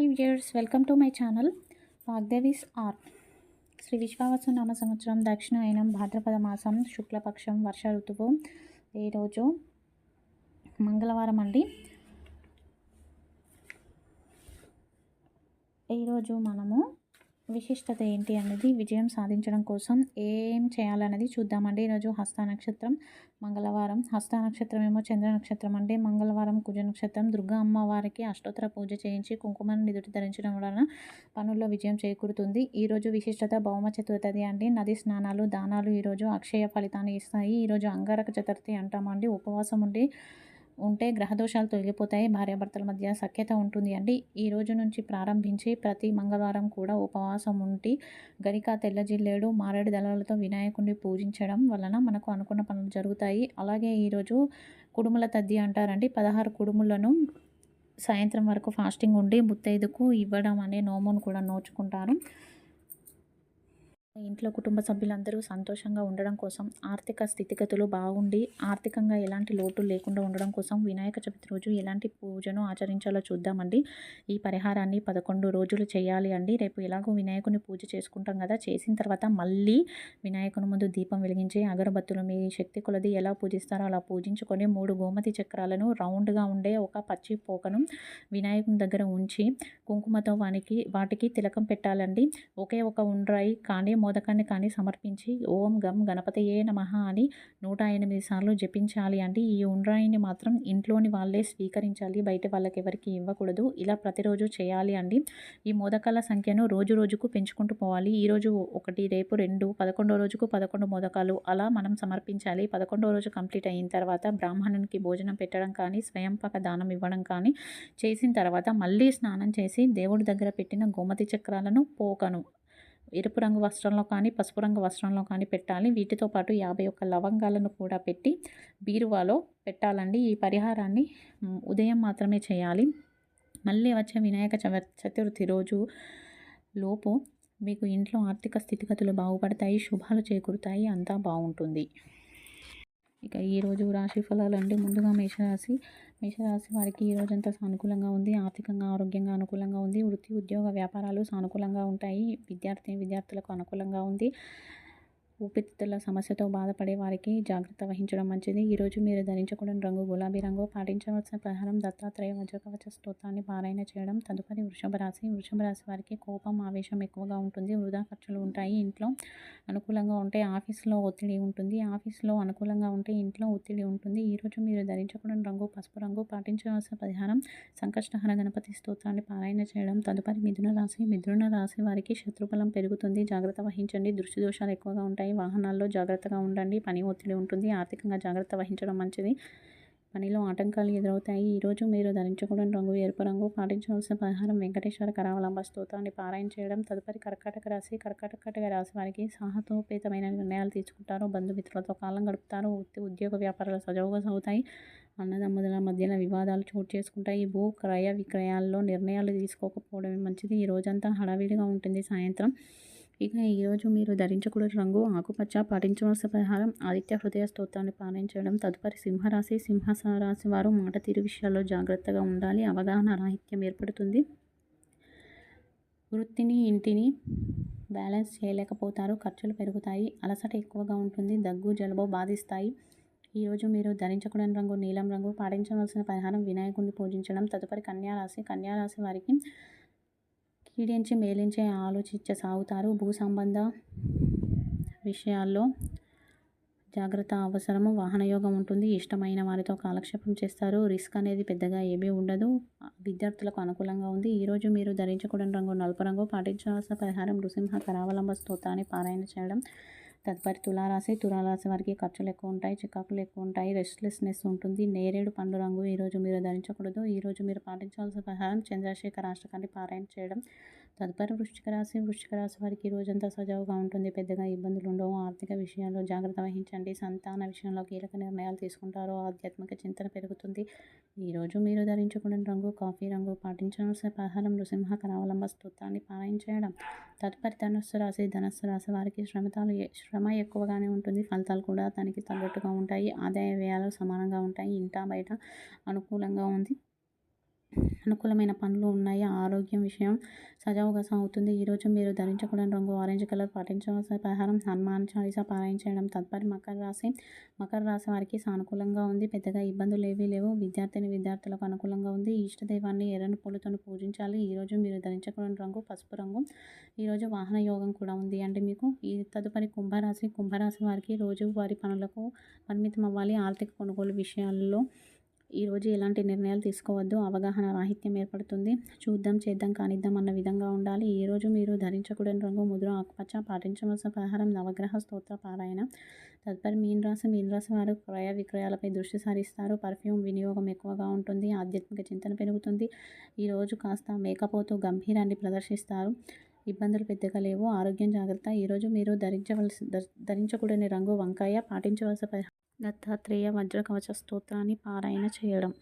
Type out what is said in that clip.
Hi viewers welcome to my channel Vagdevi's art Sri Vishvavasu నామ సంవత్సరం దక్షిణాయనం భాద్రపద మాసం శుక్లపక్షం వర్ష ఋతువు. ఈరోజు మంగళవారం అండి. ఈరోజు మనము విశిష్టత ఏంటి అనేది విజయం సాధించడం కోసం ఏం చేయాలనేది చూద్దామండి. ఈరోజు హస్త నక్షత్రం మంగళవారం. హస్త నక్షత్రం ఏమో చంద్ర నక్షత్రం అండి. మంగళవారం కుజ నక్షత్రం. దుర్గా అమ్మవారికి అష్టోత్తర పూజ చేయించి కుంకుమను నిదుటి ధరించడం వలన పనుల్లో విజయం చేకూరుతుంది. ఈరోజు విశిష్టత భౌమ చతుర్థది అండి. నది స్నానాలు దానాలు ఈరోజు అక్షయ ఫలితాన్ని ఇస్తాయి. ఈరోజు అంగారక చతుర్థి అంటామండి. ఉపవాసం ఉండి ఉంటే గ్రహదోషాలు తొలగిపోతాయి భార్యాభర్తల మధ్య సఖ్యత ఉంటుంది అండి. ఈ రోజు నుంచి ప్రారంభించి ప్రతి మంగళవారం కూడా ఉపవాసం ఉండి గరిక తెల్ల జిల్లేడు మారేడు దళాలతో వినాయకుడిని పూజించడం వలన మనకు అనుకున్న పనులు జరుగుతాయి. అలాగే ఈరోజు కుడుముల తద్ది అంటారండి. పదహారు కుడుములను సాయంత్రం వరకు ఫాస్టింగ్ ఉండి ముత్తైదుకు ఇవ్వడం అనే నోమును కూడా నోచుకుంటారు. ఇంట్లో కుటుంబ సభ్యులందరూ సంతోషంగా ఉండడం కోసం ఆర్థిక స్థితిగతులు బాగుండి ఆర్థికంగా ఎలాంటి లోటు లేకుండా ఉండడం కోసం వినాయక చవితి రోజు ఎలాంటి పూజను ఆచరించాలో చూద్దామండి. ఈ పరిహారాన్ని పదకొండు రోజులు చేయాలి అండి. రేపు ఎలాగో వినాయకుని పూజ చేసుకుంటాం కదా చేసిన తర్వాత మళ్ళీ వినాయకుని ముందు దీపం వెలిగించి అగరబత్తులు మీ శక్తి కొలది ఎలా పూజిస్తారో అలా పూజించుకొని మూడు గోమతి చక్రాలను రౌండ్గా ఉండే ఒక పచ్చి పోకను వినాయకుని దగ్గర ఉంచి కుంకుమతో వానికి వాటికి తిలకం పెట్టాలండి. ఒకే ఒక ఉండ్రాయి కానీ మోదకాన్ని కానీ సమర్పించి ఓం గం గణపతయే నమ అని నూట ఎనిమిది సార్లు జపించాలి అంటే ఈ ఉండ్రాయిని మాత్రం ఇంట్లోని వాళ్ళే స్వీకరించాలి బయట వాళ్ళకి ఎవరికి ఇవ్వకూడదు. ఇలా ప్రతిరోజు చేయాలి అండి. ఈ మోదకాల సంఖ్యను రోజు రోజుకు పెంచుకుంటూ పోవాలి. ఈరోజు ఒకటి రేపు రెండు పదకొండో రోజుకు పదకొండు మోదకాలు అలా మనం సమర్పించాలి. పదకొండో రోజు కంప్లీట్ అయిన తర్వాత బ్రాహ్మణునికి భోజనం పెట్టడం కానీ స్వయంపక దానం ఇవ్వడం కానీ చేసిన తర్వాత మళ్ళీ స్నానం చేసి దేవుడి దగ్గర పెట్టిన గోమతి చక్రాలను పోకను. ఎరుపు రంగు వస్త్రంలో కానీ పసుపు రంగు వస్త్రంలో కానీ పెట్టాలి. వీటితో పాటు యాభై ఒక్క లవంగాలను కూడా పెట్టి బీరువాలో పెట్టాలండి. ఈ పరిహారాన్ని ఉదయం మాత్రమే చేయాలి. మళ్ళీ వచ్చే వినాయక చతుర్థి రోజు లోపు మీకు ఇంట్లో ఆర్థిక స్థితిగతులు బాగుపడతాయి శుభాలు చేకూరుతాయి అంతా బాగుంటుంది. ఇక ఈరోజు రాశి ఫలాలు అంటే ముందుగా మేషరాశి. మేషరాశి వారికి ఈ రోజంతా సానుకూలంగా ఉంది ఆర్థికంగా ఆరోగ్యంగా అనుకూలంగా ఉంది వృత్తి ఉద్యోగ వ్యాపారాలు సానుకూలంగా ఉంటాయి విద్యార్థి విద్యార్థులకు అనుకూలంగా ఉంది. ఊపిరితిత్తుల సమస్యతో బాధపడే వారికి జాగ్రత్త వహించడం మంచిది. ఈరోజు మీరు ధరించకూడని రంగు గులాబీ రంగు పాటించవలసిన ప్రహారం దత్తాత్రేయ వజ్రకవచ స్తోత్రాన్ని పారాయణ చేయడం. తదుపరి వృషభ రాశి. వృషభ రాశి వారికి కోపం ఆవేశం ఎక్కువగా ఉంటుంది. వృధా ఖర్చులు ఉంటాయి. ఇంట్లో అనుకూలంగా ఉంటే ఆఫీస్లో ఒత్తిడి ఉంటుంది. ఆఫీస్లో అనుకూలంగా ఉంటే ఇంట్లో ఒత్తిడి ఉంటుంది. ఈరోజు మీరు ధరించకూడని రంగు పసుపు రంగు పాటించవలసిన పరిహారం సంకష్టహర గణపతి స్తోత్రాన్ని పారాయణ చేయడం. తదుపరి మిథున రాశి. మిథున రాశి వారికి శత్రుబలం పెరుగుతుంది. జాగ్రత్త వహించండి. దృష్టి దోషాలు ఎక్కువగా ఉంటాయి. ఉంటాయి వాహనాల్లో జాగ్రత్తగా ఉండండి. పని ఒత్తిడి ఉంటుంది. ఆర్థికంగా జాగ్రత్త వహించడం మంచిది. పనిలో ఆటంకాలు ఎదురవుతాయి. ఈరోజు మీరు ధరించకూడని రంగు ఎరుపు రంగు పాటించవలసిన పరిహారం వెంకటేశ్వర కరావలంబ స్తోత్రాన్ని పారాయణ చేయడం తదుపరి కర్కాటక రాశి కర్కాటక రాశి వారికి సాహతోపేతమైన నిర్ణయాలు తీసుకుంటారు. బంధుమిత్రులతో కాలం గడుపుతారు. ఉద్యోగ వ్యాపారాలు సజావుగా సాగుతాయి. అన్నదమ్ముల మధ్యన వివాదాలు చోటు చేసుకుంటాయి. భూ క్రయ విక్రయాల్లో నిర్ణయాలు తీసుకోకపోవడమే మంచిది. ఈ రోజంతా హడావిడిగా ఉంటుంది సాయంత్రం. ఇక ఈరోజు మీరు ధరించకూడని రంగు ఆకుపచ్చ పాటించవలసిన పరిహారం ఆదిత్య హృదయ స్తోత్రాన్ని పాటించడం తదుపరి సింహరాశి సింహరాశి వారు మాట తీరు విషయాల్లో జాగ్రత్తగా ఉండాలి అవగాహన రాహిత్యం ఏర్పడుతుంది. వృత్తిని ఇంటిని బ్యాలెన్స్ చేయలేకపోతారు ఖర్చులు పెరుగుతాయి అలసట ఎక్కువగా ఉంటుంది దగ్గు జలుబు బాధిస్తాయి. ఈరోజు మీరు ధరించకూడని రంగు నీలం రంగు పాటించవలసిన పరిహారం వినాయకుడిని పూజించడం తదుపరి కన్యారాశి కన్యారాశి వారికి కీడించి మేలించే ఆలోచించ సాగుతారు. భూ సంబంధ విషయాల్లో జాగ్రత్త అవసరము. వాహనయోగం ఉంటుంది. ఇష్టమైన వారితో కాలక్షేపం చేస్తారు. రిస్క్ అనేది పెద్దగా ఏమీ ఉండదు. విద్యార్థులకు అనుకూలంగా ఉంది. ఈరోజు మీరు ధరించకూడని రంగు నలుపు రంగు పాటించాల్సిన పరిహారం నృసింహ కరావలంబ స్తోత్రాన్ని పారాయణ చేయడం తదుపరి తులారాశి తులారాశి వారికి ఖర్చులు ఎక్కువ ఉంటాయి చికాకులు ఎక్కువ ఉంటాయి రెస్ట్లెస్నెస్ ఉంటుంది నేరేడు పండు రంగు ఈరోజు మీరు ధరించకూడదు. ఈరోజు మీరు పాటించాల్సిన పరిహారం చంద్రశేఖర రాష్ట్రకాన్ని పారాయణ చేయడం తదుపరి వృశ్చిక రాశి వృశ్చిక రాశి వారికి రోజంతా సజావుగా ఉంటుంది. పెద్దగా ఇబ్బందులు ఉండవు. ఆర్థిక విషయాల్లో జాగ్రత్త వహించండి. సంతాన విషయంలో కీలక నిర్ణయాలు తీసుకుంటారు. ఆధ్యాత్మిక చింతన పెరుగుతుంది. ఈరోజు మీరు ధరించుకున్న రంగు కాఫీ రంగు పాటించాల్సిన పరిహారం నృసింహ కరావలంబ స్తోత్రాన్ని పారాయణ చేయడం. తదుపరి ధనస్సు రాశి ధనస్సు రాశి వారికి శ్రమతాలు శ్రమ ఎక్కువగానే ఉంటుంది. ఫలితాలు కూడా దానికి తగ్గట్టుగా ఉంటాయి. ఆదాయ వ్యయాలు సమానంగా ఉంటాయి. ఇంటా బయట అనుకూలంగా ఉంది. అనుకూలమైన పనులు ఉన్నాయి? ఆరోగ్యం విషయం సజావుగా సాగుతుంది. ఈరోజు మీరు ధరించకూడని రంగు ఆరెంజ్ కలర్ పాటించవలసిన పరిహారం హనుమాన్ చాలీసా పారాయణ చేయడం తదుపరి మకర రాశి. మకర రాశి వారికి సానుకూలంగా ఉంది. పెద్దగా ఇబ్బందులు ఏవీ లేవు. విద్యార్థిని విద్యార్థులకు అనుకూలంగా ఉంది. ఇష్టదైవాన్ని ఎర్రని పూలతో పూజించాలి. ఈరోజు మీరు ధరించకూడని రంగు పసుపు రంగు. ఈరోజు వాహన యోగం కూడా ఉంది అంటే మీకు. ఈ తదుపరి కుంభరాశి. కుంభరాశి వారికి రోజు వారి పనులకు పరిమితం అవ్వాలి ఆర్థిక కొనుగోలు విషయాల్లో ఈరోజు ఎలాంటి నిర్ణయాలు తీసుకోవద్దు అవగాహన రాహిత్యం ఏర్పడుతుంది. చూద్దాం చేద్దాం కానిద్దాం అన్న విధంగా ఉండాలి. ఈరోజు మీరు ధరించకూడని రంగు ముద్ర ఆకుపచ్చ పాటించవలసిన పరిహారం నవగ్రహ స్తోత్ర పారాయణ. తదుపరి మీన రాశి రాశి వారు క్రయ విక్రయాలపై దృష్టి సారిస్తారు. పర్ఫ్యూమ్ వినియోగం ఎక్కువగా ఉంటుంది. ఆధ్యాత్మిక చింతన పెరుగుతుంది. ఈరోజు కాస్త మేకపోతూ గంభీరాన్ని ప్రదర్శిస్తారు. ఇబ్బందులు పెద్దగా లేవు. ఆరోగ్యం జాగ్రత్త. ఈరోజు మీరు ధరించవలసి ధరించకూడని రంగు వంకాయ పాటించవలసిన దత్తాత్రేయ వజ్ర కవచ స్తోత్రాన్ని పారాయణ చేయడం.